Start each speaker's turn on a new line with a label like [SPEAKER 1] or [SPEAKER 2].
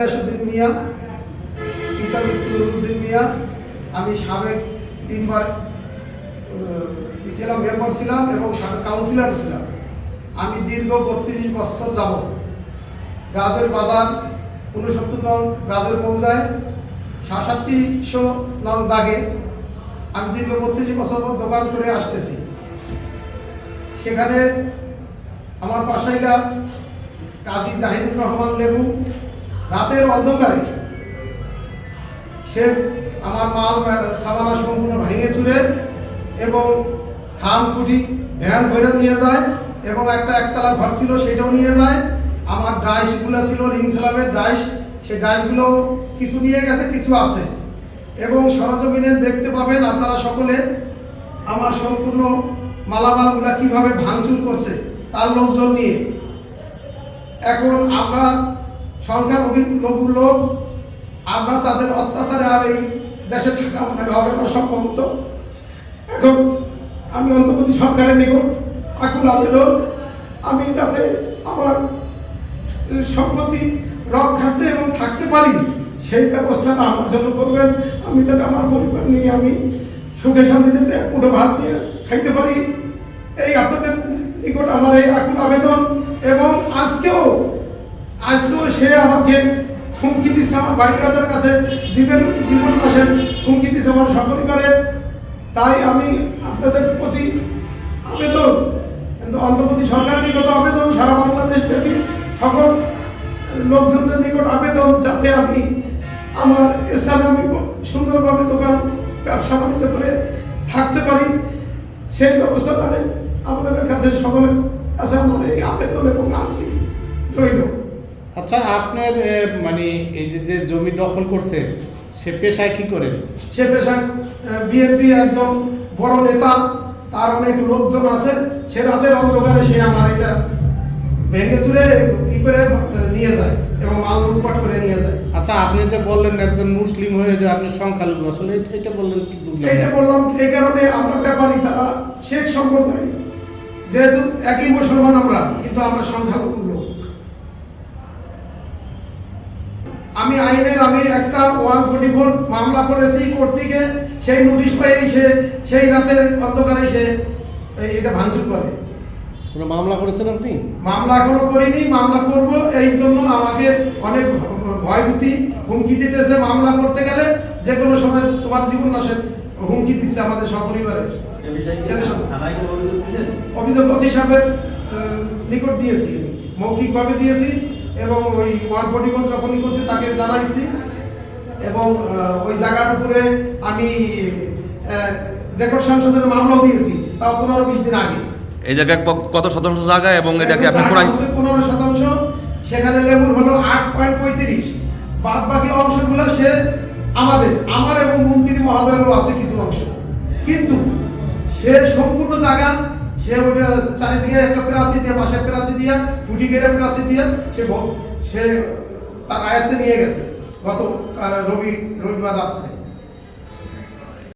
[SPEAKER 1] গিয়াসুদ্দিন মিয়া, পিতা মৃত্যু নুরুদ্দিন মিয়া, আমি সাবেক তিনবার ছিলাম মেম্বার ছিলাম এবং সাবেক কাউন্সিলর ছিলাম। আমি দীর্ঘ বত্রিশ বছর যাব রাজের বাজার উনসত্তর নং রাজের মৌজায় সাতষট্টিশো নং দাগে আমি দীর্ঘ বত্রিশ বছর দোকান করে আসতেছি। সেখানে আমার পাশাইলা কাজী জাহিদুর রহমান লেবু রাতের অন্ধকারে সে আমার মাল সামানা সম্পূর্ণ ভেঙে চুরে এবং খাম কুটি ভ্যান ভরে নিয়ে যায় এবং একটা একচালা ঘর ছিল সেটাও নিয়ে যায়। আমার ডাইসগুলো ছিল রিং ডাইস সেই ডাইসগুলো কিছু নিয়ে গেছে, কিছু আছে। এবং সরজমিনে দেখতে পাবেন আপনারা সকলে আমার সম্পূর্ণ মালামালগুলা কীভাবে ভাঙচুর করছে, তার লোকজন নিয়ে। এখন আমরা সংখ্যালঘু লঘু লোক, আমরা তাদের অত্যাচারে আর এই দেশে থাকা মনে হবে না সম্ভবত। এখন আমি অন্তর্বর্তী সরকারের নিকট আকুল আবেদন, আমি যাতে আমার সম্পত্তি রক্ষার্থে এবং থাকতে পারি, সেই ব্যবস্থাটা আমার জন্য করবেন। আমি যাতে আমার পরিবার নিয়ে আমি সুখে শান্তিতে মুঠো ভাত দিয়ে খাইতে পারি। এই আপনাদের নিকট আমার এই আকুল আবেদন এবং আজকেও আজকেও সে আমাকে হুমকি দিচ্ছে আমার ভাই ব্রাদার কাছে জীবন জীবন পাশের হুমকি দিচ্ছে আমার সপরিবারের তাই আমি আপনাদের প্রতি আবেদন, কিন্তু অন্তর্বর্তী সরকার নিকট আবেদন, সারা বাংলাদেশ ব্যাপী সকল লোকজনদের নিকট আবেদন, যাতে আমি আমার স্থানে আমি সুন্দরভাবে দোকান, ব্যবসা বাণিজ্য করে থাকতে পারি। সেই ব্যবস্থা তাহলে আমাদের কাছে সকলের কাছে আমার এই আবেদন এবং আর্জি রইল।
[SPEAKER 2] আচ্ছা আপনার মানে এই যে যে জমি দখল করছে সে পেশায় কি করেন?
[SPEAKER 1] সে পেশায় বিএনপি একজন বড় নেতা তার অনেক লোকজন আছে সে রাতের অন্ধকারে সে আমার এটা ভেঙে চুরে ই করে নিয়ে যায় এবং মাল লুটপাট করে নিয়ে যায়।
[SPEAKER 2] আচ্ছা আপনি যে বললেন একজন মুসলিম হয়ে যে আপনি সংখ্যালঘু আসলে এটা- এটা বললেন কি বুঝলেন
[SPEAKER 1] এইটা
[SPEAKER 2] না?
[SPEAKER 1] বললাম এই কারণে আমরা ব্যাপারই তারা শেখ সম্প্রদায় যেহেতু একই মুসলমান আমরা কিন্তু আমরা সংখ্যালঘু লোক। আমি আইনের আমি একটা ওয়ান ফোর্টি ফোর মামলা করেছি কোর্ট থেকে সেই নোটিশ পেয়ে সে সেই রাতের অন্ধকারে সে এটা ভাঙচুর করে।
[SPEAKER 3] কোনো মামলা করেছেন আপনি?
[SPEAKER 1] মামলা এখনও করিনি মামলা করব এই জন্য আমাকে অনেক ভয়ভীতি হুমকি দিতেছে মামলা করতে গেলে। যে কোনো সময় তোমার জীবন নাশের হুমকি দিচ্ছে আমাদের সপরিবারে।
[SPEAKER 4] অভিযোগ
[SPEAKER 1] ওসি সাহেবের নিকট দিয়েছি। মৌখিকভাবে দিয়েছি। এবং ওই ওয়ান ফোর্টি ফোর যখনই করছে তাকে জানাইছি। এবং ওই জায়গার উপরে আমি রেকর্ড সংশোধনের মামলাও দিয়েছি তাও পনেরো বিশ দিন আগে।
[SPEAKER 5] এই জায়গায় কত শতাংশ জায়গা এবং এটাকে আপনি কোরাই
[SPEAKER 1] পনেরো শতাংশ সেখানে লেবুর হলো আট পয়েন্ট পঁয়ত্রিশ। বাদ বাকি অংশগুলো সে আমাদের আমার এবং মন্ত্রী মহোদয়েরও আছে কিছু অংশ। কিন্তু সে সম্পূর্ণ জায়গা সে ওটা চারিদিকে একটা প্রাচি দিয়ে, পাশের প্রাচী দিয়ে, কুটি গেড়ে প্রাচী দিয়ে সে সে তার আয়ত্তে নিয়ে গেছে গত রবি রবিবার রাত্রে।